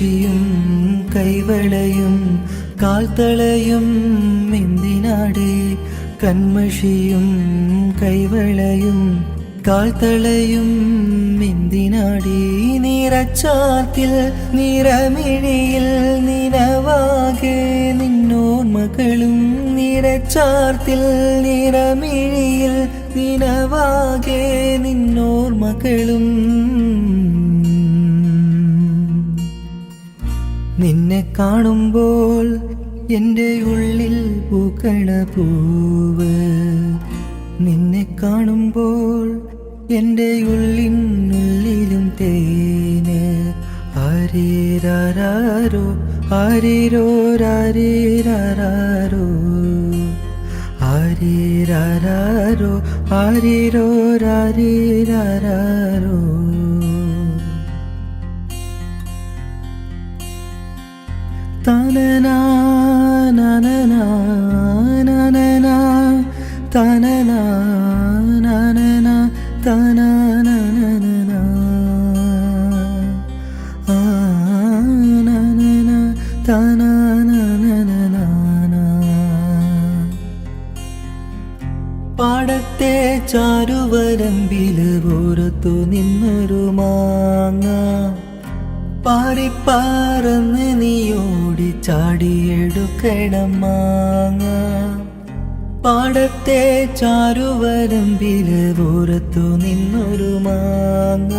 കൺമഷിയും കൈവളയും കാൽത്തളയും എന്തിനാടി കൺമഷിയും കൈവളയും കാൽത്തളയും എന്തിനാടി നിറച്ചാത്തിൽ നിറമിഴിയിൽ നിലവാകെ നിന്നോർമകളും നിറച്ചാർത്തിൽ നിറമിഴിയിൽ നിലവാകെ നിന്നോർമകളും നിന്നെ കാണുമ്പോൾ എന്റെ ഉള്ളിൽ പൂക്കള പൂവ്. നിന്നെ കാണുമ്പോൾ എന്റെ ഉള്ളിനുള്ളിലും തേന്. രാരീരാരോ ആരീരാരോ ആരിരോ രാരീരാരോ തനനാ പാടത്തെ ചാരുവരമ്പിൽ പുറത്തു നിന്നൊരു മാങ്ങ. പാറിപ്പാറന്ന് നീയോടി ചാടിയെടുക്കണം മാങ്ങ. പാടത്തെ ചാരുവരമ്പിലെ പുറത്തു നിന്നൊരു മാങ്ങ.